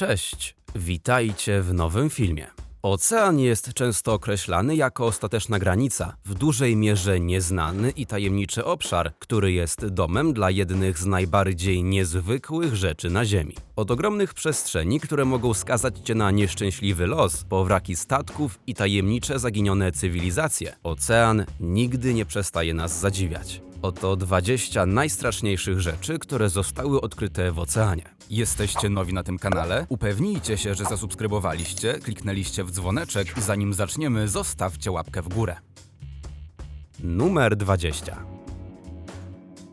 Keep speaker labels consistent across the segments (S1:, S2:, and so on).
S1: Cześć, witajcie w nowym filmie. Ocean jest często określany jako ostateczna granica, w dużej mierze nieznany i tajemniczy obszar, który jest domem dla jednych z najbardziej niezwykłych rzeczy na Ziemi. Od ogromnych przestrzeni, które mogą skazać cię na nieszczęśliwy los, po wraki statków i tajemnicze zaginione cywilizacje, ocean nigdy nie przestaje nas zadziwiać. Oto 20 najstraszniejszych rzeczy, które zostały odkryte w oceanie. Jesteście nowi na tym kanale? Upewnijcie się, że zasubskrybowaliście, kliknęliście w dzwoneczek i zanim zaczniemy, zostawcie łapkę w górę. Numer 20.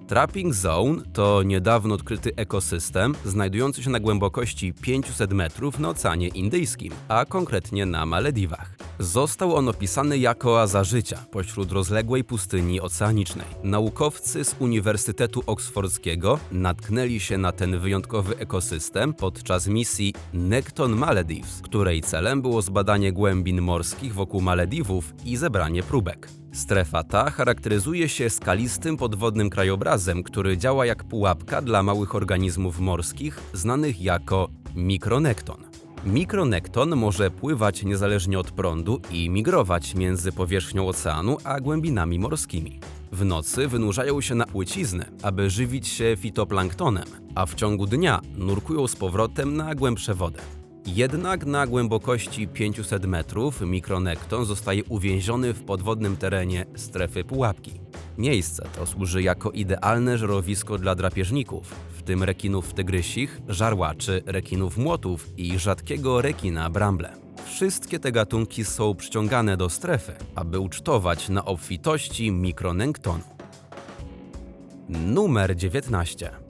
S1: Trapping Zone to niedawno odkryty ekosystem znajdujący się na głębokości 500 metrów na Oceanie Indyjskim, a konkretnie na Malediwach. Został on opisany jako oaza życia pośród rozległej pustyni oceanicznej. Naukowcy z Uniwersytetu Oksfordzkiego natknęli się na ten wyjątkowy ekosystem podczas misji Nekton Maledives, której celem było zbadanie głębin morskich wokół Malediwów i zebranie próbek. Strefa ta charakteryzuje się skalistym podwodnym krajobrazem, który działa jak pułapka dla małych organizmów morskich znanych jako mikronekton. Mikronekton może pływać niezależnie od prądu i migrować między powierzchnią oceanu a głębinami morskimi. W nocy wynurzają się na płyciznę, aby żywić się fitoplanktonem, a w ciągu dnia nurkują z powrotem na głębsze wody. Jednak na głębokości 500 metrów mikronekton zostaje uwięziony w podwodnym terenie strefy pułapki. Miejsce to służy jako idealne żerowisko dla drapieżników, w tym rekinów tygrysich, żarłaczy, rekinów młotów i rzadkiego rekina bramble. Wszystkie te gatunki są przyciągane do strefy, aby ucztować na obfitości mikronenktonu. Numer 19.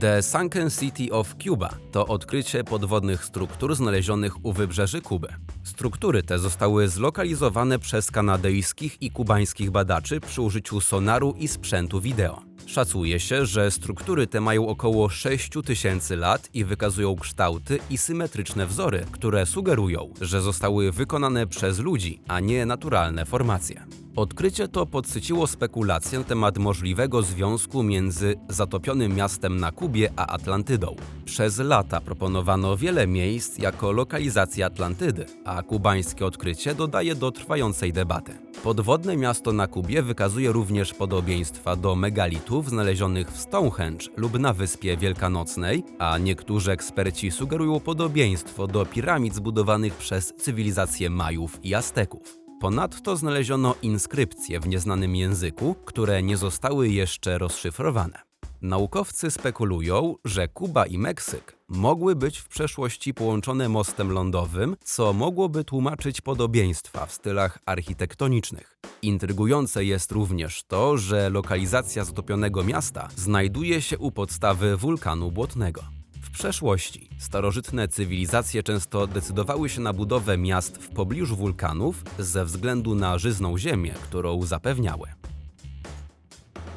S1: The Sunken City of Cuba to odkrycie podwodnych struktur znalezionych u wybrzeży Kuby. Struktury te zostały zlokalizowane przez kanadyjskich i kubańskich badaczy przy użyciu sonaru i sprzętu wideo. Szacuje się, że struktury te mają około 6000 lat i wykazują kształty i symetryczne wzory, które sugerują, że zostały wykonane przez ludzi, a nie naturalne formacje. Odkrycie to podsyciło spekulacje na temat możliwego związku między zatopionym miastem na Kubie a Atlantydą. Przez lata proponowano wiele miejsc jako lokalizacja Atlantydy, a kubańskie odkrycie dodaje do trwającej debaty. Podwodne miasto na Kubie wykazuje również podobieństwa do megalitów znalezionych w Stonehenge lub na Wyspie Wielkanocnej, a niektórzy eksperci sugerują podobieństwo do piramid zbudowanych przez cywilizację Majów i Azteków. Ponadto znaleziono inskrypcje w nieznanym języku, które nie zostały jeszcze rozszyfrowane. Naukowcy spekulują, że Kuba i Meksyk mogły być w przeszłości połączone mostem lądowym, co mogłoby tłumaczyć podobieństwa w stylach architektonicznych. Intrygujące jest również to, że lokalizacja zatopionego miasta znajduje się u podstawy wulkanu błotnego. Przeszłości starożytne cywilizacje często decydowały się na budowę miast w pobliżu wulkanów ze względu na żyzną ziemię, którą zapewniały.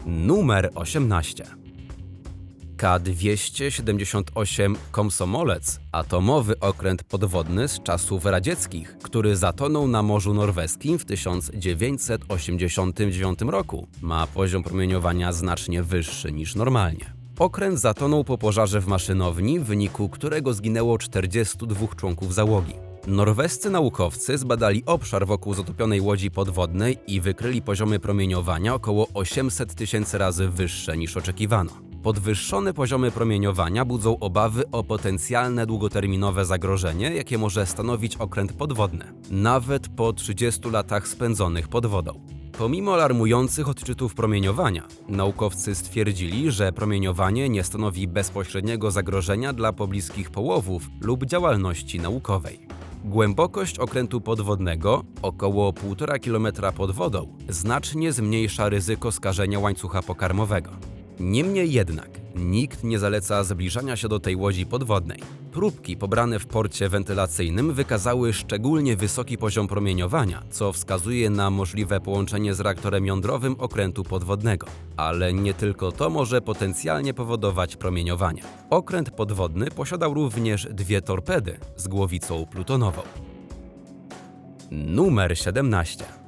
S1: Numer 18. K-278 Komsomolec, atomowy okręt podwodny z czasów radzieckich, który zatonął na Morzu Norweskim w 1989 roku, ma poziom promieniowania znacznie wyższy niż normalnie. Okręt zatonął po pożarze w maszynowni, w wyniku którego zginęło 42 członków załogi. Norwescy naukowcy zbadali obszar wokół zatopionej łodzi podwodnej i wykryli poziomy promieniowania około 800 tysięcy razy wyższe niż oczekiwano. Podwyższone poziomy promieniowania budzą obawy o potencjalne długoterminowe zagrożenie, jakie może stanowić okręt podwodny, nawet po 30 latach spędzonych pod wodą. Pomimo alarmujących odczytów promieniowania, naukowcy stwierdzili, że promieniowanie nie stanowi bezpośredniego zagrożenia dla pobliskich połowów lub działalności naukowej. Głębokość okrętu podwodnego, około 1,5 km pod wodą, znacznie zmniejsza ryzyko skażenia łańcucha pokarmowego. Niemniej jednak nikt nie zaleca zbliżania się do tej łodzi podwodnej. Próbki pobrane w porcie wentylacyjnym wykazały szczególnie wysoki poziom promieniowania, co wskazuje na możliwe połączenie z reaktorem jądrowym okrętu podwodnego. Ale nie tylko to może potencjalnie powodować promieniowanie. Okręt podwodny posiadał również dwie torpedy z głowicą plutonową. Numer 17.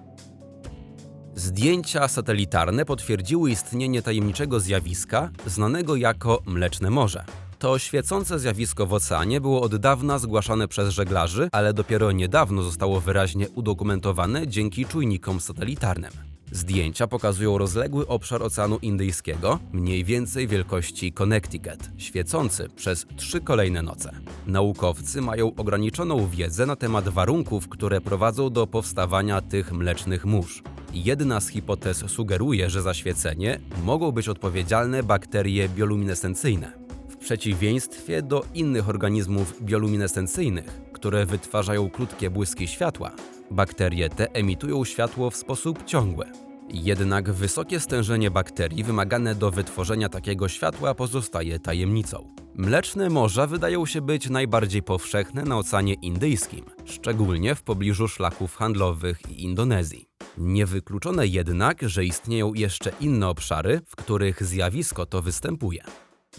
S1: Zdjęcia satelitarne potwierdziły istnienie tajemniczego zjawiska znanego jako Mleczne Morze. To świecące zjawisko w oceanie było od dawna zgłaszane przez żeglarzy, ale dopiero niedawno zostało wyraźnie udokumentowane dzięki czujnikom satelitarnym. Zdjęcia pokazują rozległy obszar Oceanu Indyjskiego, mniej więcej wielkości Connecticut, świecący przez trzy kolejne noce. Naukowcy mają ograniczoną wiedzę na temat warunków, które prowadzą do powstawania tych mlecznych mórz. Jedna z hipotez sugeruje, że za świecenie mogą być odpowiedzialne bakterie bioluminescencyjne. Przeciwieństwie do innych organizmów bioluminescencyjnych, które wytwarzają krótkie błyski światła, bakterie te emitują światło w sposób ciągły. Jednak wysokie stężenie bakterii wymagane do wytworzenia takiego światła pozostaje tajemnicą. Mleczne morza wydają się być najbardziej powszechne na Oceanie Indyjskim, szczególnie w pobliżu szlaków handlowych i Indonezji. Niewykluczone jednak, że istnieją jeszcze inne obszary, w których zjawisko to występuje.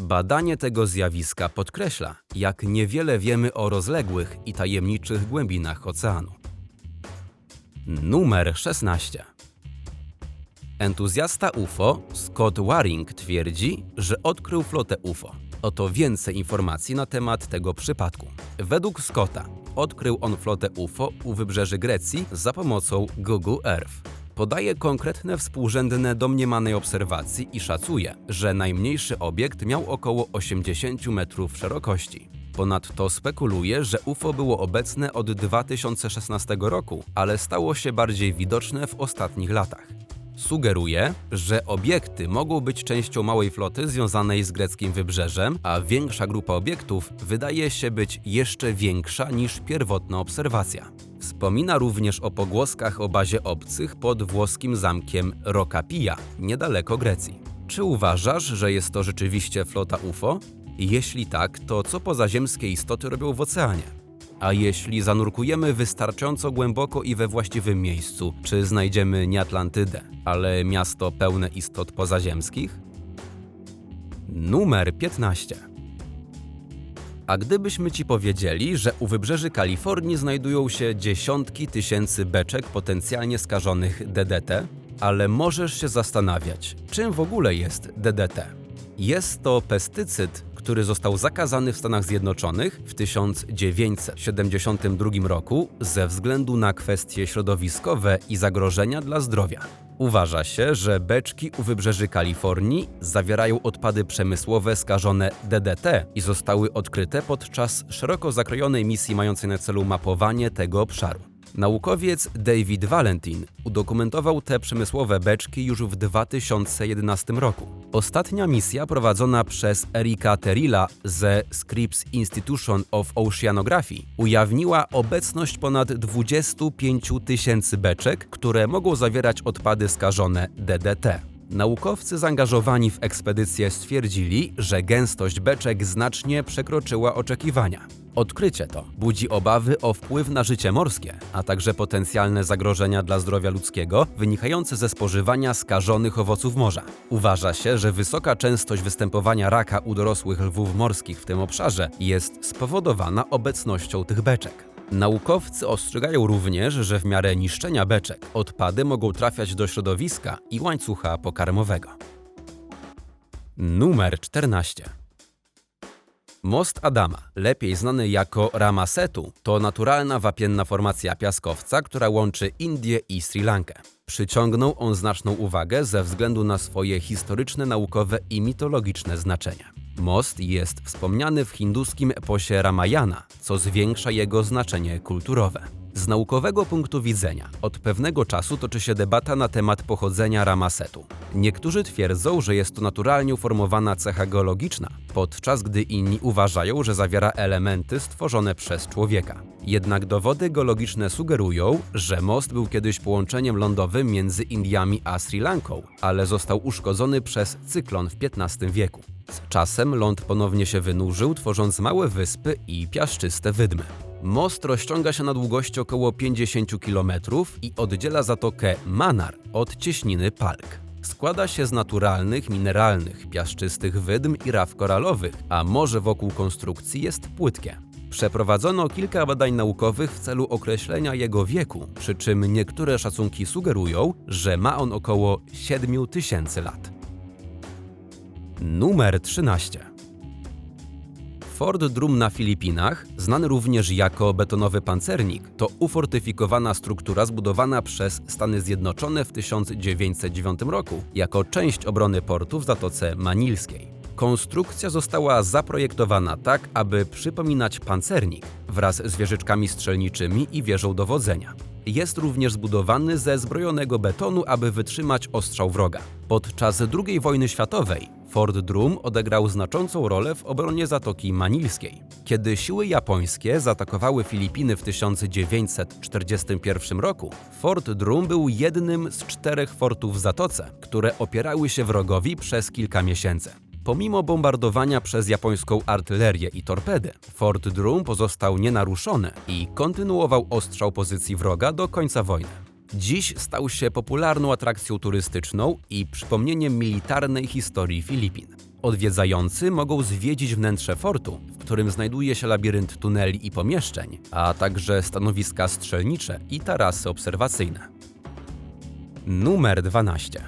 S1: Badanie tego zjawiska podkreśla, jak niewiele wiemy o rozległych i tajemniczych głębinach oceanu. Numer 16. Entuzjasta UFO Scott Waring twierdzi, że odkrył flotę UFO. Oto więcej informacji na temat tego przypadku. Według Scotta odkrył on flotę UFO u wybrzeży Grecji za pomocą Google Earth. Podaje konkretne współrzędne domniemanej obserwacji i szacuje, że najmniejszy obiekt miał około 80 metrów szerokości. Ponadto spekuluje, że UFO było obecne od 2016 roku, ale stało się bardziej widoczne w ostatnich latach. Sugeruje, że obiekty mogą być częścią małej floty związanej z greckim wybrzeżem, a większa grupa obiektów wydaje się być jeszcze większa niż pierwotna obserwacja. Wspomina również o pogłoskach o bazie obcych pod włoskim zamkiem Rokapia, niedaleko Grecji. Czy uważasz, że jest to rzeczywiście flota UFO? Jeśli tak, to co pozaziemskie istoty robią w oceanie? A jeśli zanurkujemy wystarczająco głęboko i we właściwym miejscu, czy znajdziemy nie Atlantydę, ale miasto pełne istot pozaziemskich? Numer 15. A gdybyśmy ci powiedzieli, że u wybrzeży Kalifornii znajdują się dziesiątki tysięcy beczek potencjalnie skażonych DDT, ale możesz się zastanawiać, czym w ogóle jest DDT? Jest to pestycyd, który został zakazany w Stanach Zjednoczonych w 1972 roku ze względu na kwestie środowiskowe i zagrożenia dla zdrowia. Uważa się, że beczki u wybrzeży Kalifornii zawierają odpady przemysłowe skażone DDT i zostały odkryte podczas szeroko zakrojonej misji mającej na celu mapowanie tego obszaru. Naukowiec David Valentin udokumentował te przemysłowe beczki już w 2011 roku. Ostatnia misja prowadzona przez Erika Terilla ze Scripps Institution of Oceanography ujawniła obecność ponad 25 tysięcy beczek, które mogą zawierać odpady skażone DDT. Naukowcy zaangażowani w ekspedycję stwierdzili, że gęstość beczek znacznie przekroczyła oczekiwania. Odkrycie to budzi obawy o wpływ na życie morskie, a także potencjalne zagrożenia dla zdrowia ludzkiego wynikające ze spożywania skażonych owoców morza. Uważa się, że wysoka częstość występowania raka u dorosłych lwów morskich w tym obszarze jest spowodowana obecnością tych beczek. Naukowcy ostrzegają również, że w miarę niszczenia beczek odpady mogą trafiać do środowiska i łańcucha pokarmowego. Numer 14. Most Adama, lepiej znany jako Ramasetu, to naturalna wapienna formacja piaskowca, która łączy Indię i Sri Lankę. Przyciągnął on znaczną uwagę ze względu na swoje historyczne, naukowe i mitologiczne znaczenie. Most jest wspomniany w hinduskim eposie Ramayana, co zwiększa jego znaczenie kulturowe. Z naukowego punktu widzenia od pewnego czasu toczy się debata na temat pochodzenia Ramasetu. Niektórzy twierdzą, że jest to naturalnie uformowana cecha geologiczna, podczas gdy inni uważają, że zawiera elementy stworzone przez człowieka. Jednak dowody geologiczne sugerują, że most był kiedyś połączeniem lądowym między Indiami a Sri Lanką, ale został uszkodzony przez cyklon w XV wieku. Z czasem ląd ponownie się wynurzył, tworząc małe wyspy i piaszczyste wydmy. Most rozciąga się na długości około 50 km i oddziela zatokę Manar od cieśniny Palk. Składa się z naturalnych, mineralnych, piaszczystych wydm i raf koralowych, a morze wokół konstrukcji jest płytkie. Przeprowadzono kilka badań naukowych w celu określenia jego wieku, przy czym niektóre szacunki sugerują, że ma on około 7000 lat. Numer 13. Fort Drum na Filipinach, znany również jako betonowy pancernik, to ufortyfikowana struktura zbudowana przez Stany Zjednoczone w 1909 roku jako część obrony portu w Zatoce Manilskiej. Konstrukcja została zaprojektowana tak, aby przypominać pancernik wraz z wieżyczkami strzelniczymi i wieżą dowodzenia. Jest również zbudowany ze zbrojonego betonu, aby wytrzymać ostrzał wroga. Podczas II wojny światowej Fort Drum odegrał znaczącą rolę w obronie Zatoki Manilskiej. Kiedy siły japońskie zaatakowały Filipiny w 1941 roku, Fort Drum był jednym z czterech fortów w Zatoce, które opierały się wrogowi przez kilka miesięcy. Pomimo bombardowania przez japońską artylerię i torpedy, Fort Drum pozostał nienaruszony i kontynuował ostrzał pozycji wroga do końca wojny. Dziś stał się popularną atrakcją turystyczną i przypomnieniem militarnej historii Filipin. Odwiedzający mogą zwiedzić wnętrze fortu, w którym znajduje się labirynt tuneli i pomieszczeń, a także stanowiska strzelnicze i tarasy obserwacyjne. Numer 12.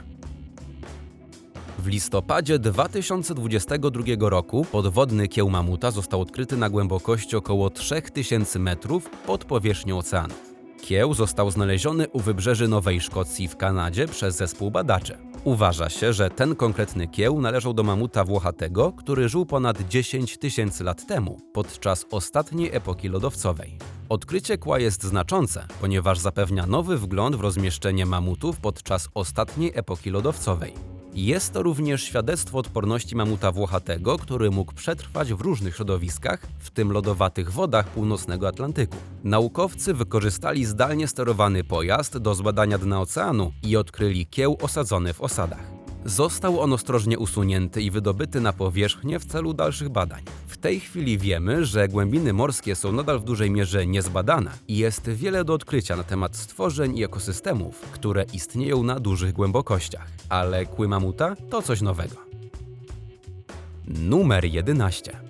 S1: W listopadzie 2022 roku podwodny kieł mamuta został odkryty na głębokości około 3000 metrów pod powierzchnią oceanu. Kieł został znaleziony u wybrzeży Nowej Szkocji w Kanadzie przez zespół badaczy. Uważa się, że ten konkretny kieł należał do mamuta włochatego, który żył ponad 10 tysięcy lat temu, podczas ostatniej epoki lodowcowej. Odkrycie kła jest znaczące, ponieważ zapewnia nowy wgląd w rozmieszczenie mamutów podczas ostatniej epoki lodowcowej. Jest to również świadectwo odporności mamuta włochatego, który mógł przetrwać w różnych środowiskach, w tym lodowatych wodach północnego Atlantyku. Naukowcy wykorzystali zdalnie sterowany pojazd do zbadania dna oceanu i odkryli kieł osadzony w osadach. Został on ostrożnie usunięty i wydobyty na powierzchnię w celu dalszych badań. W tej chwili wiemy, że głębiny morskie są nadal w dużej mierze niezbadane i jest wiele do odkrycia na temat stworzeń i ekosystemów, które istnieją na dużych głębokościach. Ale kły mamuta to coś nowego. Numer 11.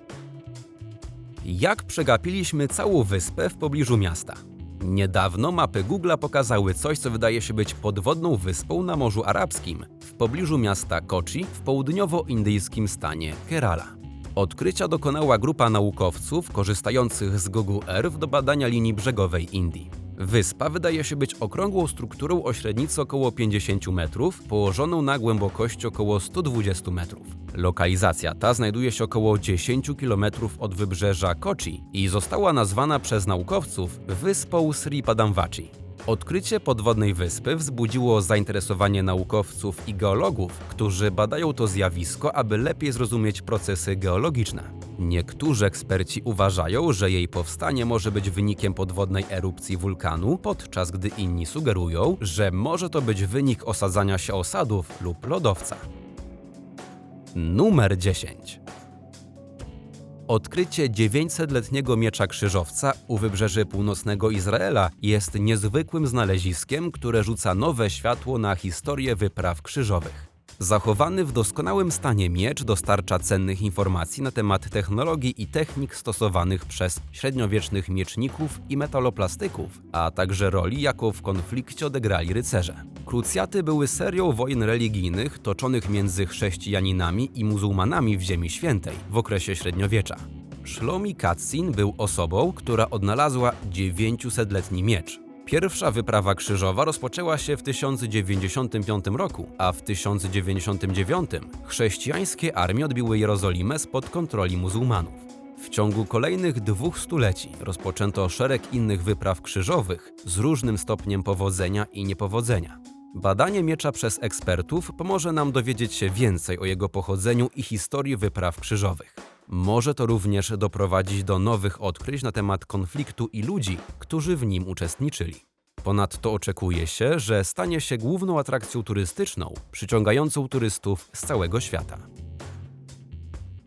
S1: Jak przegapiliśmy całą wyspę w pobliżu miasta? Niedawno mapy Google pokazały coś, co wydaje się być podwodną wyspą na Morzu Arabskim, w pobliżu miasta Kochi w południowo-indyjskim stanie Kerala. Odkrycia dokonała grupa naukowców korzystających z Google Earth do badania linii brzegowej Indii. Wyspa wydaje się być okrągłą strukturą o średnicy około 50 metrów, położoną na głębokości około 120 metrów. Lokalizacja ta znajduje się około 10 km od wybrzeża Kochi i została nazwana przez naukowców wyspą Sri Padamvachi. Odkrycie podwodnej wyspy wzbudziło zainteresowanie naukowców i geologów, którzy badają to zjawisko, aby lepiej zrozumieć procesy geologiczne. Niektórzy eksperci uważają, że jej powstanie może być wynikiem podwodnej erupcji wulkanu, podczas gdy inni sugerują, że może to być wynik osadzania się osadów lub lodowca. Numer 10. Odkrycie 900-letniego miecza krzyżowca u wybrzeży północnego Izraela jest niezwykłym znaleziskiem, które rzuca nowe światło na historię wypraw krzyżowych. Zachowany w doskonałym stanie miecz dostarcza cennych informacji na temat technologii i technik stosowanych przez średniowiecznych mieczników i metaloplastyków, a także roli, jaką w konflikcie odegrali rycerze. Krucjaty były serią wojen religijnych toczonych między chrześcijaninami i muzułmanami w Ziemi Świętej w okresie średniowiecza. Shlomi Katzin był osobą, która odnalazła 900-letni miecz. Pierwsza wyprawa krzyżowa rozpoczęła się w 1095 roku, a w 1099 chrześcijańskie armie odbiły Jerozolimę spod kontroli muzułmanów. W ciągu kolejnych dwóch stuleci rozpoczęto szereg innych wypraw krzyżowych z różnym stopniem powodzenia i niepowodzenia. Badanie miecza przez ekspertów pomoże nam dowiedzieć się więcej o jego pochodzeniu i historii wypraw krzyżowych. Może to również doprowadzić do nowych odkryć na temat konfliktu i ludzi, którzy w nim uczestniczyli. Ponadto oczekuje się, że stanie się główną atrakcją turystyczną, przyciągającą turystów z całego świata.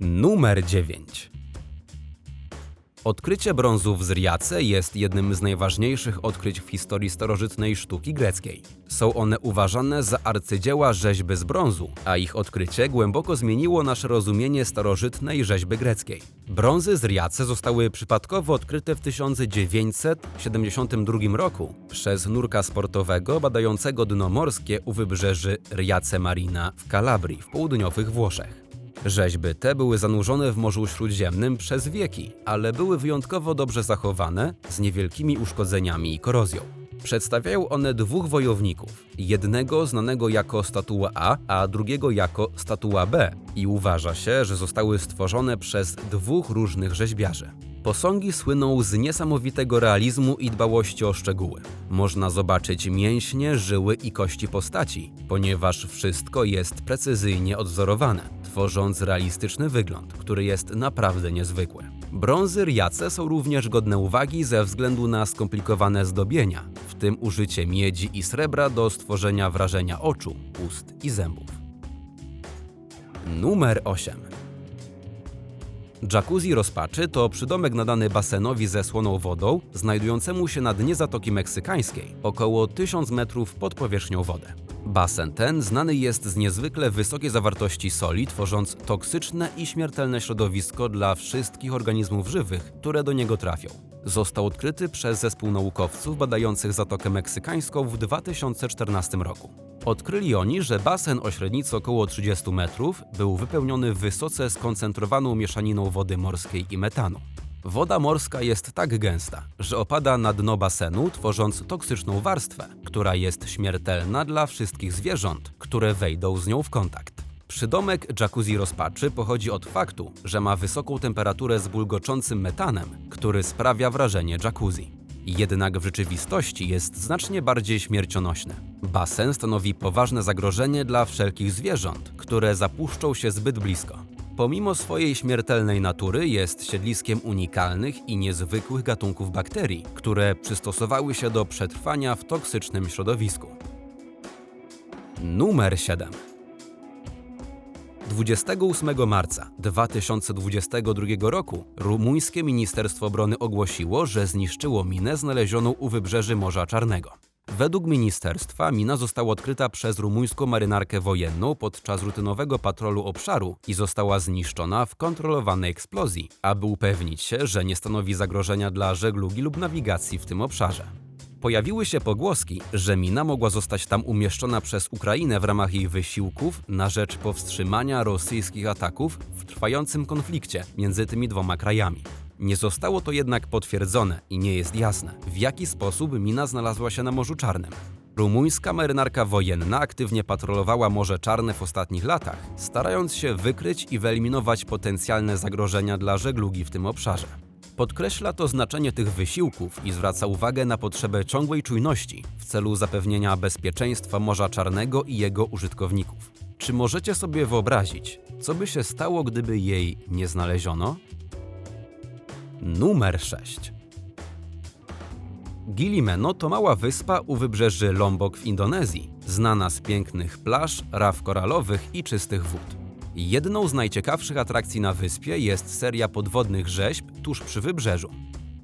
S1: Numer 9. Odkrycie brązu w Zriace jest jednym z najważniejszych odkryć w historii starożytnej sztuki greckiej. Są one uważane za arcydzieła rzeźby z brązu, a ich odkrycie głęboko zmieniło nasze rozumienie starożytnej rzeźby greckiej. Brązy z Riace zostały przypadkowo odkryte w 1972 roku przez nurka sportowego badającego dno morskie u wybrzeży Riace Marina w Kalabrii w południowych Włoszech. Rzeźby te były zanurzone w Morzu Śródziemnym przez wieki, ale były wyjątkowo dobrze zachowane, z niewielkimi uszkodzeniami i korozją. Przedstawiają one dwóch wojowników, jednego znanego jako statua A, a drugiego jako statua B i uważa się, że zostały stworzone przez dwóch różnych rzeźbiarzy. Posągi słyną z niesamowitego realizmu i dbałości o szczegóły. Można zobaczyć mięśnie, żyły i kości postaci, ponieważ wszystko jest precyzyjnie odwzorowane, tworząc realistyczny wygląd, który jest naprawdę niezwykły. Brązy riace są również godne uwagi ze względu na skomplikowane zdobienia, w tym użycie miedzi i srebra do stworzenia wrażenia oczu, ust i zębów. Numer 8. Jacuzzi rozpaczy to przydomek nadany basenowi ze słoną wodą, znajdującemu się na dnie Zatoki Meksykańskiej, około 1000 metrów pod powierzchnią wody. Basen ten znany jest z niezwykle wysokiej zawartości soli, tworząc toksyczne i śmiertelne środowisko dla wszystkich organizmów żywych, które do niego trafią. Został odkryty przez zespół naukowców badających Zatokę Meksykańską w 2014 roku. Odkryli oni, że basen o średnicy około 30 metrów był wypełniony wysoce skoncentrowaną mieszaniną wody morskiej i metanu. Woda morska jest tak gęsta, że opada na dno basenu, tworząc toksyczną warstwę, która jest śmiertelna dla wszystkich zwierząt, które wejdą z nią w kontakt. Przydomek jacuzzi rozpaczy pochodzi od faktu, że ma wysoką temperaturę z bulgoczącym metanem, który sprawia wrażenie jacuzzi. Jednak w rzeczywistości jest znacznie bardziej śmiercionośny. Basen stanowi poważne zagrożenie dla wszelkich zwierząt, które zapuszczą się zbyt blisko. Pomimo swojej śmiertelnej natury jest siedliskiem unikalnych i niezwykłych gatunków bakterii, które przystosowały się do przetrwania w toksycznym środowisku. Numer 7. 28 marca 2022 roku rumuńskie Ministerstwo Obrony ogłosiło, że zniszczyło minę znalezioną u wybrzeży Morza Czarnego. Według ministerstwa mina została odkryta przez rumuńską marynarkę wojenną podczas rutynowego patrolu obszaru i została zniszczona w kontrolowanej eksplozji, aby upewnić się, że nie stanowi zagrożenia dla żeglugi lub nawigacji w tym obszarze. Pojawiły się pogłoski, że mina mogła zostać tam umieszczona przez Ukrainę w ramach jej wysiłków na rzecz powstrzymania rosyjskich ataków w trwającym konflikcie między tymi dwoma krajami. Nie zostało to jednak potwierdzone i nie jest jasne, w jaki sposób mina znalazła się na Morzu Czarnym. Rumuńska marynarka wojenna aktywnie patrolowała Morze Czarne w ostatnich latach, starając się wykryć i wyeliminować potencjalne zagrożenia dla żeglugi w tym obszarze. Podkreśla to znaczenie tych wysiłków i zwraca uwagę na potrzebę ciągłej czujności w celu zapewnienia bezpieczeństwa Morza Czarnego i jego użytkowników. Czy możecie sobie wyobrazić, co by się stało, gdyby jej nie znaleziono? Numer 6. Gilimeno to mała wyspa u wybrzeży Lombok w Indonezji, znana z pięknych plaż, raf koralowych i czystych wód. Jedną z najciekawszych atrakcji na wyspie jest seria podwodnych rzeźb tuż przy wybrzeżu.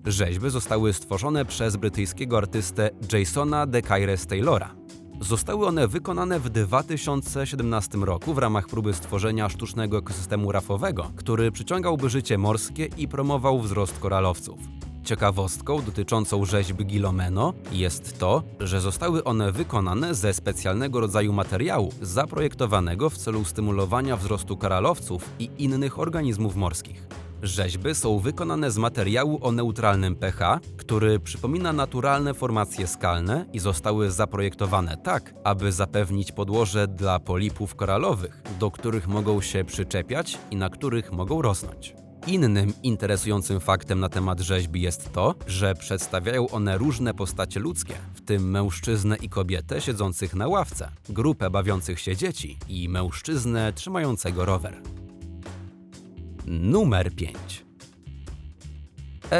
S1: Rzeźby zostały stworzone przez brytyjskiego artystę Jasona de Caires Taylora. Zostały one wykonane w 2017 roku w ramach próby stworzenia sztucznego ekosystemu rafowego, który przyciągałby życie morskie i promował wzrost koralowców. Ciekawostką dotyczącą rzeźby Gilomeno jest to, że zostały one wykonane ze specjalnego rodzaju materiału zaprojektowanego w celu stymulowania wzrostu koralowców i innych organizmów morskich. Rzeźby są wykonane z materiału o neutralnym pH, który przypomina naturalne formacje skalne i zostały zaprojektowane tak, aby zapewnić podłoże dla polipów koralowych, do których mogą się przyczepiać i na których mogą rosnąć. Innym interesującym faktem na temat rzeźbi jest to, że przedstawiają one różne postacie ludzkie, w tym mężczyznę i kobietę siedzących na ławce, grupę bawiących się dzieci i mężczyznę trzymającego rower. Numer 5.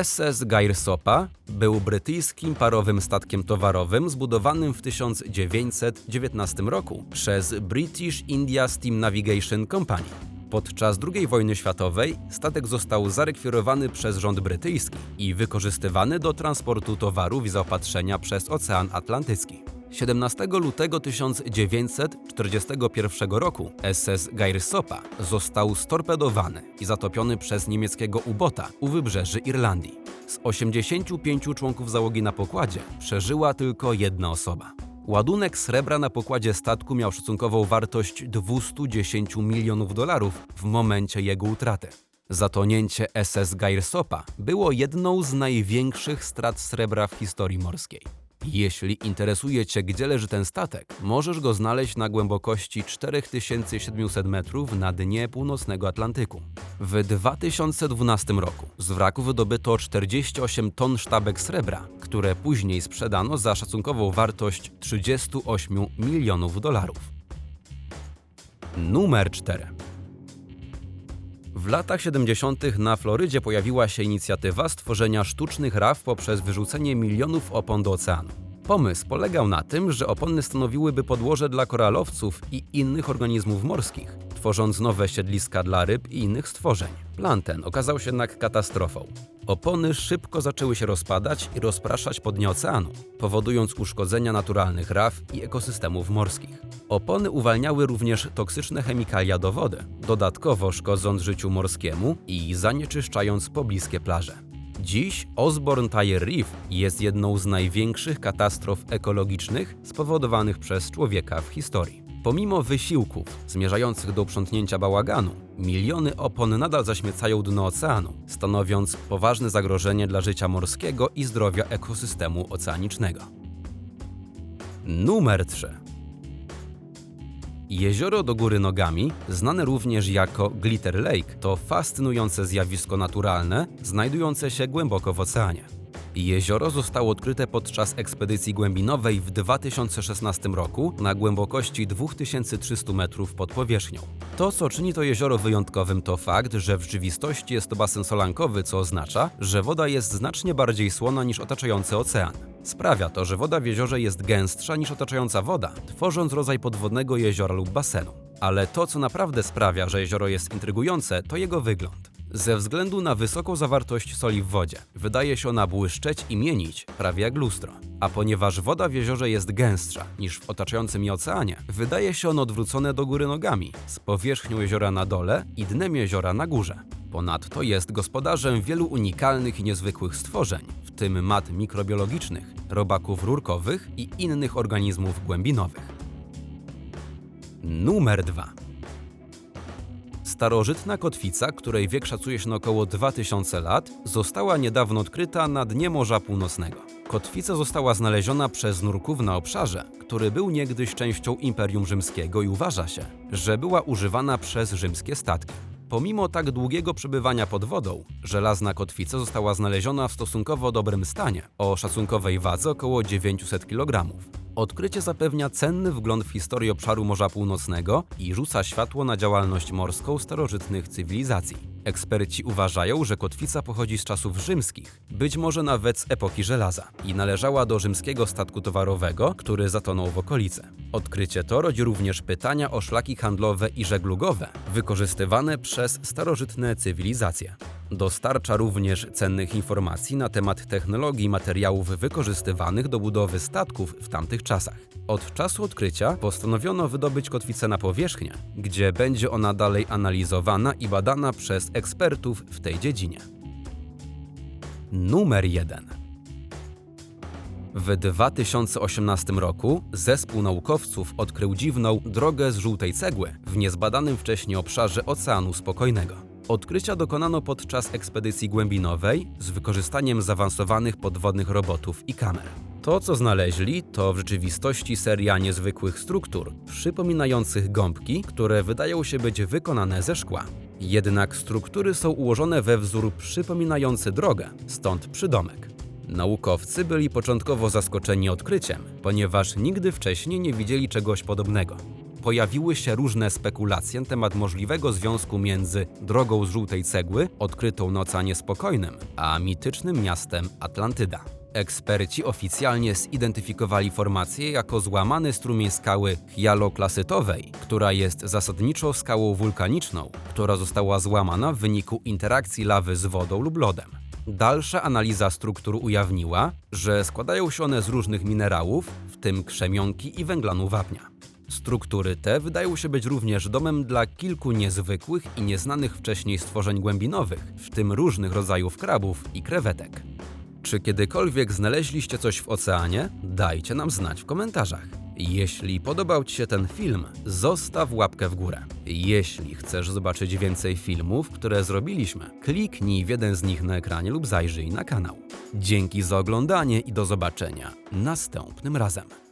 S1: SS Gair Sopa był brytyjskim parowym statkiem towarowym zbudowanym w 1919 roku przez British India Steam Navigation Company. Podczas II wojny światowej statek został zarekwirowany przez rząd brytyjski i wykorzystywany do transportu towarów i zaopatrzenia przez Ocean Atlantycki. 17 lutego 1941 roku SS Gair Sopa został storpedowany i zatopiony przez niemieckiego ubota u wybrzeży Irlandii. Z 85 członków załogi na pokładzie przeżyła tylko jedna osoba. Ładunek srebra na pokładzie statku miał szacunkową wartość 210 milionów dolarów w momencie jego utraty. Zatonięcie SS Gairsopa było jedną z największych strat srebra w historii morskiej. Jeśli interesuje Cię, gdzie leży ten statek, możesz go znaleźć na głębokości 4700 metrów na dnie północnego Atlantyku. W 2012 roku z wraku wydobyto 48 ton sztabek srebra, które później sprzedano za szacunkową wartość 38 milionów dolarów. Numer 4. W latach 70. na Florydzie pojawiła się inicjatywa stworzenia sztucznych raf poprzez wyrzucenie milionów opon do oceanu. Pomysł polegał na tym, że opony stanowiłyby podłoże dla koralowców i innych organizmów morskich, tworząc nowe siedliska dla ryb i innych stworzeń. Plan ten okazał się jednak katastrofą. Opony szybko zaczęły się rozpadać i rozpraszać po dnie oceanu, powodując uszkodzenia naturalnych raf i ekosystemów morskich. Opony uwalniały również toksyczne chemikalia do wody, dodatkowo szkodząc życiu morskiemu i zanieczyszczając pobliskie plaże. Dziś Osborne Tire Reef jest jedną z największych katastrof ekologicznych spowodowanych przez człowieka w historii. Pomimo wysiłków zmierzających do uprzątnięcia bałaganu, miliony opon nadal zaśmiecają dno oceanu, stanowiąc poważne zagrożenie dla życia morskiego i zdrowia ekosystemu oceanicznego. Numer 3. Jezioro do góry nogami, znane również jako Glitter Lake, to fascynujące zjawisko naturalne, znajdujące się głęboko w oceanie. Jezioro zostało odkryte podczas ekspedycji głębinowej w 2016 roku na głębokości 2300 metrów pod powierzchnią. To, co czyni to jezioro wyjątkowym, to fakt, że w rzeczywistości jest to basen solankowy, co oznacza, że woda jest znacznie bardziej słona niż otaczający ocean. Sprawia to, że woda w jeziorze jest gęstsza niż otaczająca woda, tworząc rodzaj podwodnego jeziora lub basenu. Ale to, co naprawdę sprawia, że jezioro jest intrygujące, to jego wygląd. Ze względu na wysoką zawartość soli w wodzie, wydaje się ona błyszczeć i mienić, prawie jak lustro. A ponieważ woda w jeziorze jest gęstsza niż w otaczającym je oceanie, wydaje się ono odwrócone do góry nogami, z powierzchnią jeziora na dole i dnem jeziora na górze. Ponadto jest gospodarzem wielu unikalnych i niezwykłych stworzeń, w tym mat mikrobiologicznych, robaków rurkowych i innych organizmów głębinowych. Numer 2. Starożytna kotwica, której wiek szacuje się na około 2000 lat, została niedawno odkryta na dnie Morza Północnego. Kotwica została znaleziona przez nurków na obszarze, który był niegdyś częścią Imperium Rzymskiego i uważa się, że była używana przez rzymskie statki. Pomimo tak długiego przebywania pod wodą, żelazna kotwica została znaleziona w stosunkowo dobrym stanie, o szacunkowej wadze około 900 kg. Odkrycie zapewnia cenny wgląd w historię obszaru Morza Północnego i rzuca światło na działalność morską starożytnych cywilizacji. Eksperci uważają, że kotwica pochodzi z czasów rzymskich, być może nawet z epoki żelaza i należała do rzymskiego statku towarowego, który zatonął w okolicy. Odkrycie to rodzi również pytania o szlaki handlowe i żeglugowe wykorzystywane przez starożytne cywilizacje. Dostarcza również cennych informacji na temat technologii i materiałów wykorzystywanych do budowy statków w tamtych czasach. Od czasu odkrycia postanowiono wydobyć kotwicę na powierzchnię, gdzie będzie ona dalej analizowana i badana przez ekspertów w tej dziedzinie. Numer 1. W 2018 roku zespół naukowców odkrył dziwną drogę z żółtej cegły w niezbadanym wcześniej obszarze Oceanu Spokojnego. Odkrycia dokonano podczas ekspedycji głębinowej z wykorzystaniem zaawansowanych podwodnych robotów i kamer. To, co znaleźli, to w rzeczywistości seria niezwykłych struktur, przypominających gąbki, które wydają się być wykonane ze szkła. Jednak struktury są ułożone we wzór przypominający drogę, stąd przydomek. Naukowcy byli początkowo zaskoczeni odkryciem, ponieważ nigdy wcześniej nie widzieli czegoś podobnego. Pojawiły się różne spekulacje na temat możliwego związku między drogą z żółtej cegły, odkrytą na Oceanie Spokojnym, a mitycznym miastem Atlantyda. Eksperci oficjalnie zidentyfikowali formację jako złamany strumień skały hialoklasytowej, która jest zasadniczo skałą wulkaniczną, która została złamana w wyniku interakcji lawy z wodą lub lodem. Dalsza analiza struktur ujawniła, że składają się one z różnych minerałów, w tym krzemionki i węglanu wapnia. Struktury te wydają się być również domem dla kilku niezwykłych i nieznanych wcześniej stworzeń głębinowych, w tym różnych rodzajów krabów i krewetek. Czy kiedykolwiek znaleźliście coś w oceanie? Dajcie nam znać w komentarzach. Jeśli podobał Ci się ten film, zostaw łapkę w górę. Jeśli chcesz zobaczyć więcej filmów, które zrobiliśmy, kliknij w jeden z nich na ekranie lub zajrzyj na kanał. Dzięki za oglądanie i do zobaczenia następnym razem.